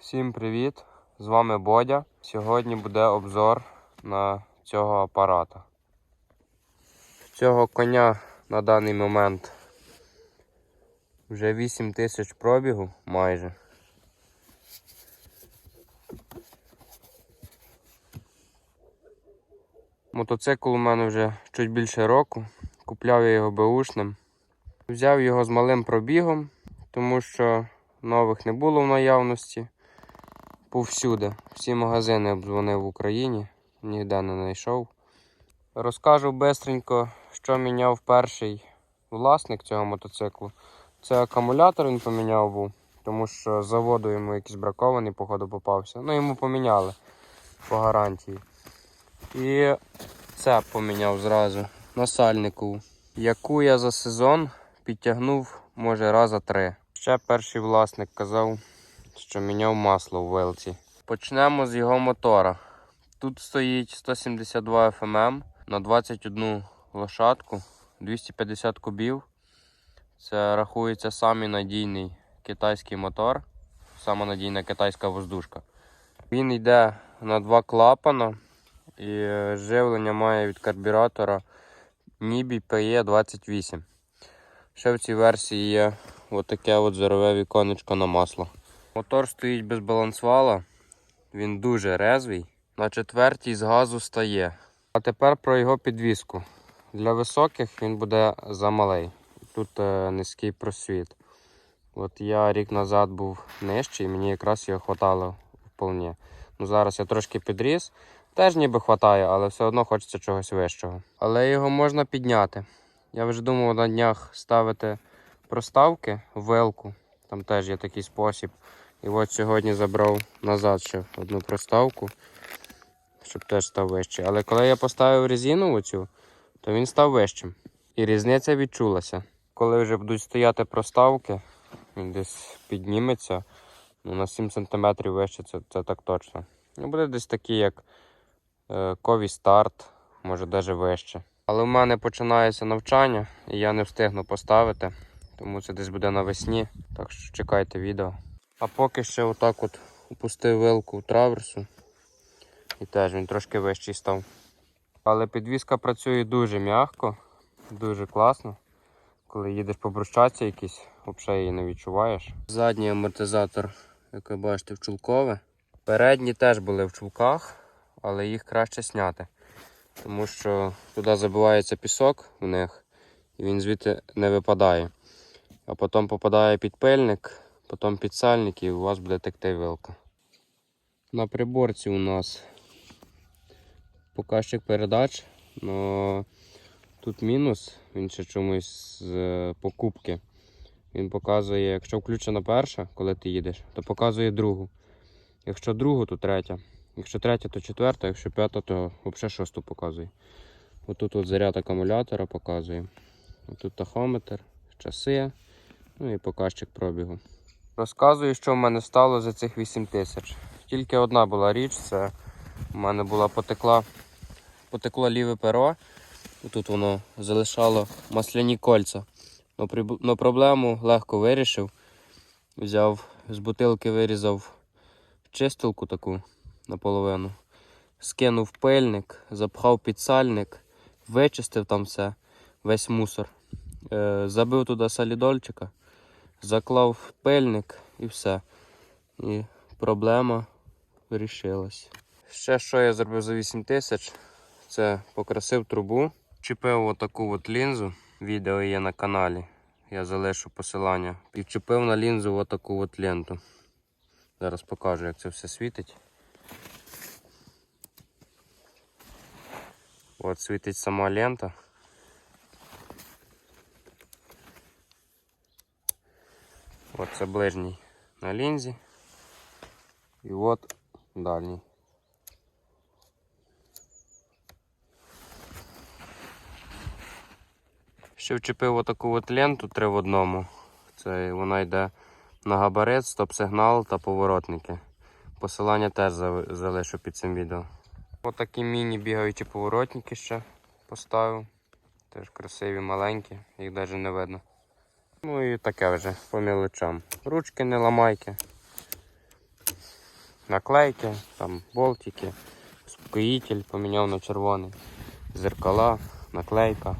Всім привіт! З вами Бодя. Сьогодні буде обзор на цього апарата. Цього коня на даний момент вже 8 тисяч пробігу майже. Мотоцикл у мене вже чуть більше року. Купляв я його беушним. Взяв його з малим пробігом, тому що нових не було в наявності. Повсюди. Всі магазини обдзвонив в Україні, ніде не знайшов. Розкажу бистренько, що міняв перший власник цього мотоциклу. Це акумулятор він поміняв був, тому що з заводу йому якийсь бракований, походу, попався. Ну, йому поміняли по гарантії. І це поміняв зразу на сальнику, яку я за сезон підтягнув, може, раза три. Ще перший власник казав, що міняв масло в вилці. Почнемо з його мотора. Тут стоїть 172 FMM на 21 лошадку, 250 кубів. Це рахується самий надійний китайський мотор, сама надійна китайська воздушка. Він йде на два клапана і е, живлення має від карбюратора Nibi PE28. Ще в цій версії є отаке от зорове віконечко на масло. Мотор стоїть без балансвала, він дуже резвий. На четвертій з газу стає. А тепер про його підвіску. Для високих він буде замалий. Тут е, низький просвіт. От я рік назад був нижчий, мені якраз його хватало вполне. Ну, зараз я трошки підріс. Теж ніби хватає, але все одно хочеться чогось вищого. Але його можна підняти. Я вже думав на днях ставити проставки в велку. Там теж є такий спосіб. І от сьогодні забрав назад ще одну проставку, щоб теж став вищий. Але коли я поставив резину оцю, то він став вищим. І різниця відчулася. Коли вже будуть стояти проставки, він десь підніметься. Ну, на 7 см вище це, це так точно. Ну, буде десь такий, як е, кові старт, може навіть вище. Але в мене починається навчання, і я не встигну поставити, тому це десь буде навесні. Так що чекайте відео. А поки ще отак от опустив вилку в траверсу. І теж він трошки вищий став. Але підвіска працює дуже м'яко, дуже класно. Коли їдеш по брусчатці якісь, взагалі її не відчуваєш. Задній амортизатор, як ви бачите, в чулкове. Передні теж були в чулках, але їх краще зняти. Тому що туди забивається пісок в них, і він звідти не випадає. А потім попадає підпильник, потім підсальник і у вас буде текти вилка. На приборці у нас показчик передач, але тут мінус, він ще чомусь з е, покупки. Він показує, якщо включена перша, коли ти їдеш, то показує другу. Якщо другу, то третя. Якщо третя, то четверта, якщо п'ята, то взагалі шосту показує. Отут от заряд акумулятора показує. Отут тахометр, часи, ну і показчик пробігу. Розказую, що в мене стало за цих 8 тисяч. Тільки одна була річ, це в мене була потекла, потекло ліве перо. Тут воно залишало масляні кольця. Но, но проблему легко вирішив. Взяв з бутилки, вирізав чистилку таку наполовину. Скинув пильник, запхав підсальник, вичистив там все, весь мусор. Е, забив туди солідольчика, заклав пильник і все. І проблема вирішилась. Ще що я зробив за 8 тисяч, це покрасив трубу, чіпив отаку от лінзу. Відео є на каналі. Я залишу посилання. І вчепив на лінзу отаку от ленту. Зараз покажу, як це все світить. От світить сама лента. От це ближній на лінзі. І от дальній. Ще вчепив отаку от ленту 3 в одному. Це вона йде на габарит, стоп-сигнал та поворотники. Посилання теж залишу під цим відео. Отакі міні бігаючі поворотники ще поставив. Теж красиві, маленькі, їх навіть не видно. Ну і таке вже по мілочам. Ручки не ламайки. наклейки, там болтики, успокоїтель поміняв на червоний, зеркала, наклейка,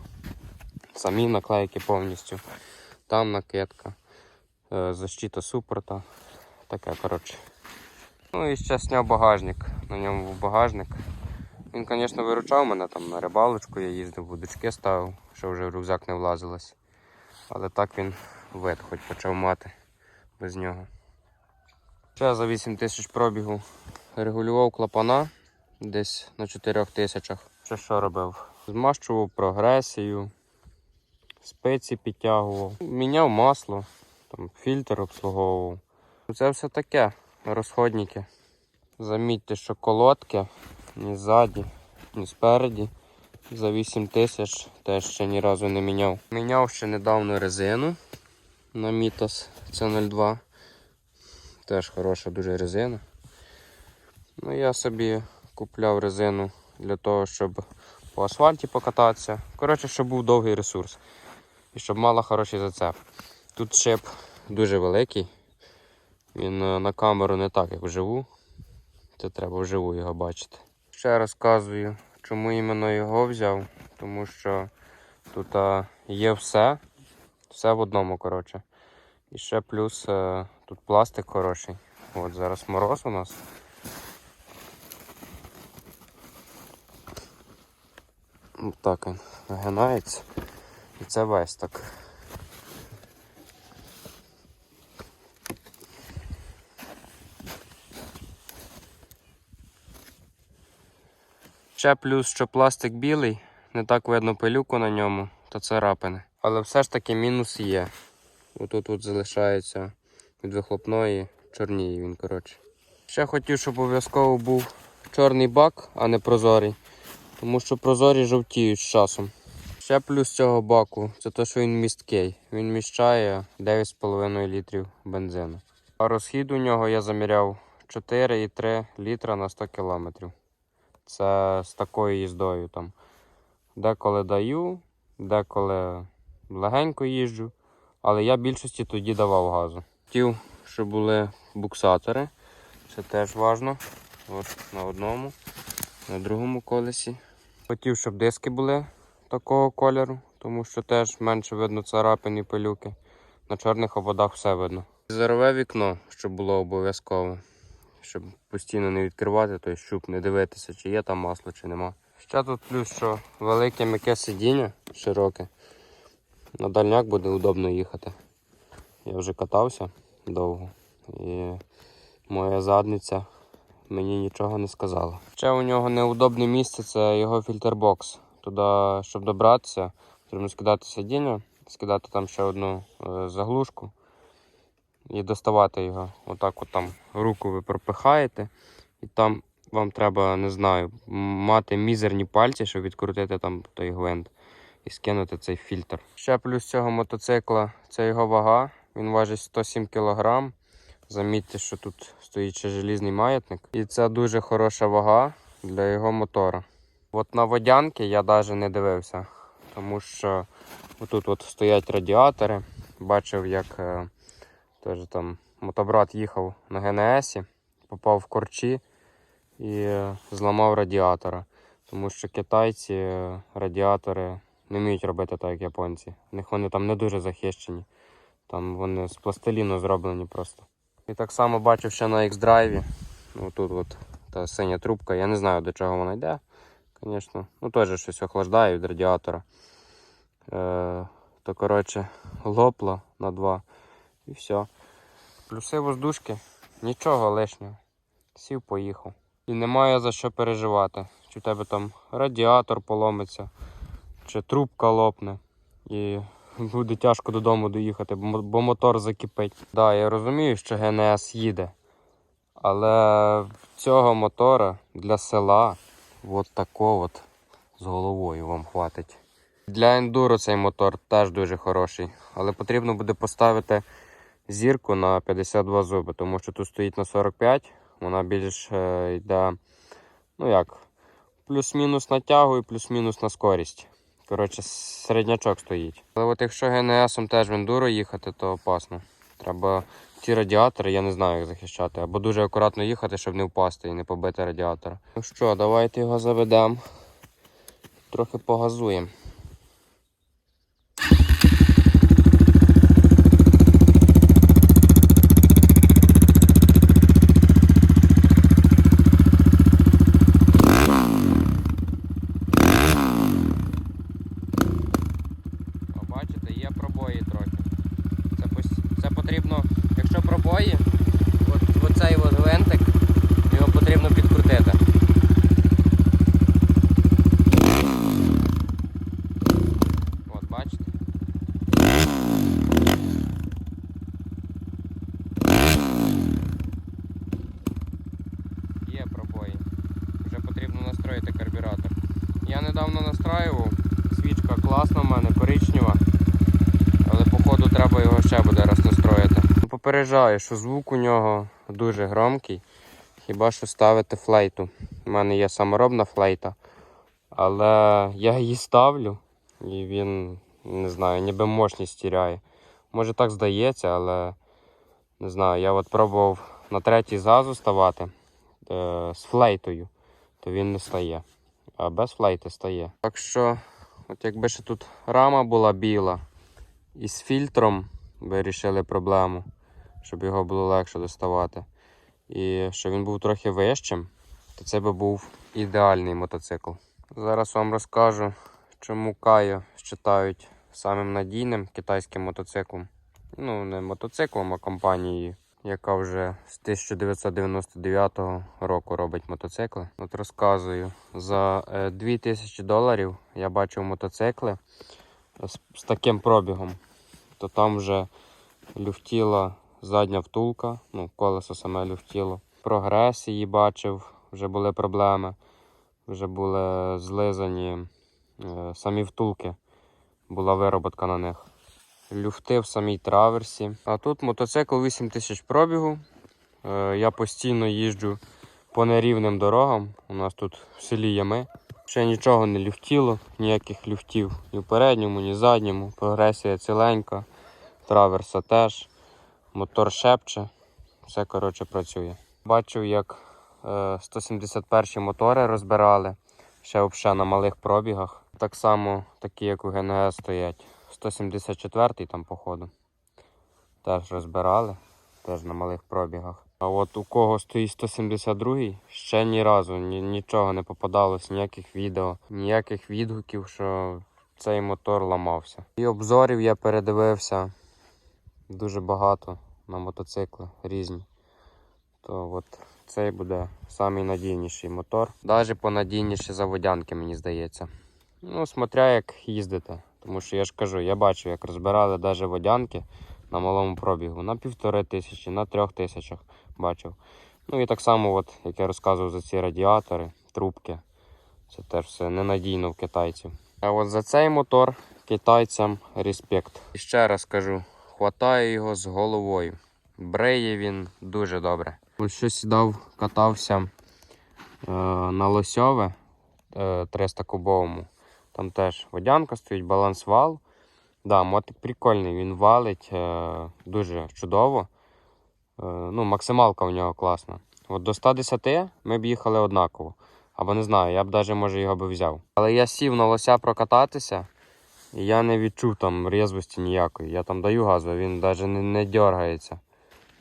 самі наклейки повністю. Там накидка, е, защита супорта. Таке, коротше. Ну і ще зняв багажник. На ньому був багажник. Він, звісно, виручав мене там на рибалочку, я їздив, будочки ставив, що вже в рюкзак не влазилось. Але так він вид хоч почав мати без нього. Ще за 8 тисяч пробігу регулював клапана десь на 4 тисячах. Ще що робив? Змащував прогресію, спиці підтягував, міняв масло, там, фільтр обслуговував. Це все таке, розходники. Замітьте, що колодки ні ззаді, ні спереді. За 8 тисяч теж ще ні разу не міняв. Міняв ще недавно резину на Мітас C02. Теж хороша дуже резина. Ну, я собі купляв резину для того, щоб по асфальті покататися. Коротше, щоб був довгий ресурс. І щоб мала хороший зацеп. Тут шип дуже великий. Він е, на камеру не так, як вживу. Це треба вживу його бачити. Ще розказую, чому іменно його взяв. Тому що тут а, є все. Все в одному, коротше. І ще плюс а, тут пластик хороший. От зараз мороз у нас. От так він вигинається. І це весь так. Ще плюс, що пластик білий, не так видно пилюку на ньому та царапини. Але все ж таки мінус є. Отут от залишається від вихлопної, чорніє він, коротше. Ще хотів, щоб обов'язково був чорний бак, а не прозорий. Тому що прозорі жовтіють з часом. Ще плюс цього баку це те, що він місткий. Він міщає 9,5 літрів бензину. А розхід у нього я заміряв 4,3 літра на 100 кілометрів. Це з такою їздою там. Деколи даю, деколи легенько їжджу, але я більшості тоді давав газу. Хотів, щоб були буксатори. Це теж важливо. От на одному, на другому колесі. Хотів, щоб диски були такого кольору, тому що теж менше видно царапин і пилюки. На чорних ободах все видно. Зорове вікно, щоб було обов'язково. Щоб постійно не відкривати той щуп, не дивитися, чи є там масло, чи нема. Ще тут плюс, що велике м'яке сидіння широке. На дальняк буде удобно їхати. Я вже катався довго. І моя задниця мені нічого не сказала. Ще у нього неудобне місце це його фільтрбокс. Туди, щоб добратися, потрібно скидати сидіння, скидати там ще одну е, заглушку і доставати його. Отак от там руку ви пропихаєте, і там вам треба, не знаю, мати мізерні пальці, щоб відкрутити там той гвинт і скинути цей фільтр. Ще плюс цього мотоцикла це його вага. Він важить 107 кг. Замітьте, що тут стоїть ще желізний маятник. І це дуже хороша вага для його мотора. От на водянки я навіть не дивився, тому що отут от стоять радіатори. Бачив, як е, теж там мотобрат їхав на ГНСі, попав в корчі і е, зламав радіатора. Тому що китайці е, радіатори не вміють робити так, як японці. У них вони там не дуже захищені. Там вони з пластиліну зроблені просто. І так само бачив ще на X-драйві. Ну, тут от та синя трубка. Я не знаю до чого вона йде. Звісно. Ну теж щось охлаждає від радіатора. Е, то коротше лопло на два. І все. Плюси воздушки, нічого лишнього. Сів, поїхав. І немає за що переживати. Чи в тебе там радіатор поломиться, чи трубка лопне. І буде тяжко додому доїхати, бо мотор закипить. Так, да, я розумію, що ГНС їде. Але цього мотора для села от такого от з головою вам хватить. Для ендуро цей мотор теж дуже хороший, але потрібно буде поставити зірку на 52 зуби, тому що тут стоїть на 45, вона більш е, йде, ну як, плюс-мінус на тягу і плюс-мінус на скорість. Коротше, середнячок стоїть. Але от якщо ГНСом теж в ендуро їхати, то опасно. Треба ці радіатори я не знаю, як захищати. Або дуже акуратно їхати, щоб не впасти і не побити радіатора. Ну що, давайте його заведемо. Трохи погазуємо. А бачите, є пробої трохи. Це, пос- це потрібно, пробої, от, оцей от гвинтик, його потрібно підкрутити. От, бачите? Є пробої. Вже потрібно настроїти карбюратор. Я недавно настраював, свічка класна в мене, коричнева. Але походу треба його ще буде раз настроїти. Попереджаю, що звук у нього дуже громкий. Хіба що ставити флейту. У мене є саморобна флейта. Але я її ставлю і він, не знаю, ніби мощність тіряє. Може так здається, але не знаю, я от пробував на третій зазу ставати е, з флейтою, то він не стає. А без флейти стає. Так що, от якби ще тут рама була біла, і з фільтром вирішили проблему, щоб його було легше доставати. І щоб він був трохи вищим, то це би був ідеальний мотоцикл. Зараз вам розкажу, чому Кайо вважають самим надійним китайським мотоциклом. Ну, не мотоциклом, а компанією, яка вже з 1999 року робить мотоцикли. От розказую, за е, 2000 доларів я бачив мотоцикли з, з таким пробігом, то там вже люфтіла задня втулка, ну, колесо саме люфтіло. Прогрес її бачив, вже були проблеми, вже були злизані е, самі втулки, була вироботка на них. Люфти в самій траверсі. А тут мотоцикл 8000 пробігу. Е, я постійно їжджу по нерівним дорогам. У нас тут в селі ями. Ще нічого не люфтіло, ніяких люфтів ні в передньому, ні в задньому. Прогресія ціленька, траверса теж, мотор шепче, все коротше працює. Бачив, як е, 171 мотори розбирали, ще взагалі на малих пробігах. Так само такі, як у ГНС стоять. 174-й там, походу. Теж розбирали, теж на малих пробігах. А от у кого стоїть 172 ще ні разу ні, нічого не попадалось, ніяких відео, ніяких відгуків, що цей мотор ламався. І обзорів я передивився дуже багато на мотоцикли різні. То от цей буде самий надійніший мотор. Навіть понадійніше за водянки, мені здається. Ну, смотря як їздите. Тому що я ж кажу, я бачу, як розбирали навіть водянки на малому пробігу. На півтори тисячі, на трьох тисячах бачив. Ну і так само, от, як я розказував за ці радіатори, трубки. Це теж все ненадійно в китайців. А от за цей мотор китайцям респект. І ще раз кажу, хватає його з головою. Бреє він дуже добре. Що сідав, катався е, на лосьове е, 300 кубовому. Там теж водянка стоїть, балансвал. Да, мотик прикольний, він валить е, дуже чудово. Е, ну, максималка у нього класна. От до 110 ми б їхали однаково. Або не знаю, я б навіть може його би взяв. Але я сів на лося прокататися, я не відчув там різвості ніякої. Я там даю газу, він навіть не, не дергається.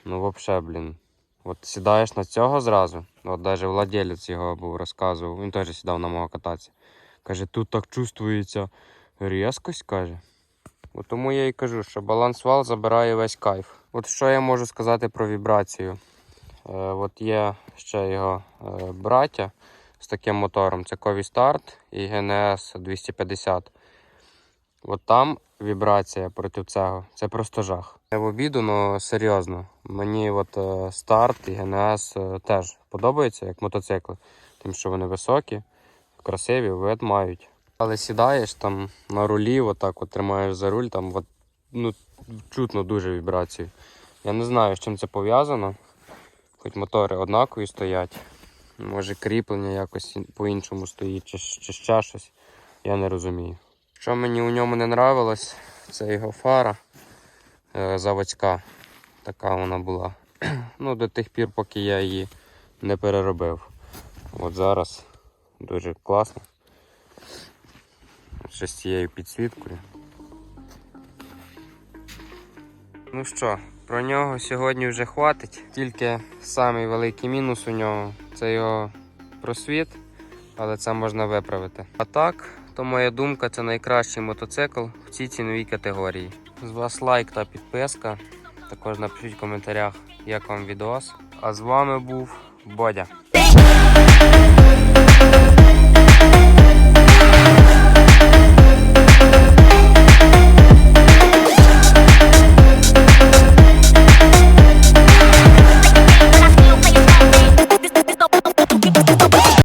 Ну, взагалі, блін. От сідаєш на цього зразу. От навіть владелець його був розказував, він теж сідав на мого кататися. Каже, тут так чувствується різкость, каже. От тому я і кажу, що баланс вал забирає весь кайф. От що я можу сказати про вібрацію. Е, от є ще його е, браття з таким мотором. Це Кові Start і GNS 250. От там вібрація проти цього. Це просто жах. Не в обіду, але серйозно. Мені от е, старт і ГНС е, теж подобаються як мотоцикли, тим, що вони високі, красиві, вид мають. Але сідаєш там на рулі, отак от тримаєш за руль, там от, ну, чутно дуже вібрацію. Я не знаю, з чим це пов'язано. Хоч мотори однакові стоять. Може кріплення якось по-іншому стоїть, чи, чи ще щось. Я не розумію. Що мені у ньому не нравилось, це його фара е, заводська. така вона була. Ну, до тих пір, поки я її не переробив. От зараз дуже класно. Ще з цією підсвіткою. Ну що, про нього сьогодні вже хватить. Тільки самий великий мінус у нього це його просвіт, але це можна виправити. А так, то моя думка, це найкращий мотоцикл в цій ціновій категорії. З вас лайк та підписка. Також напишіть в коментарях, як вам відос. А з вами був Бодя.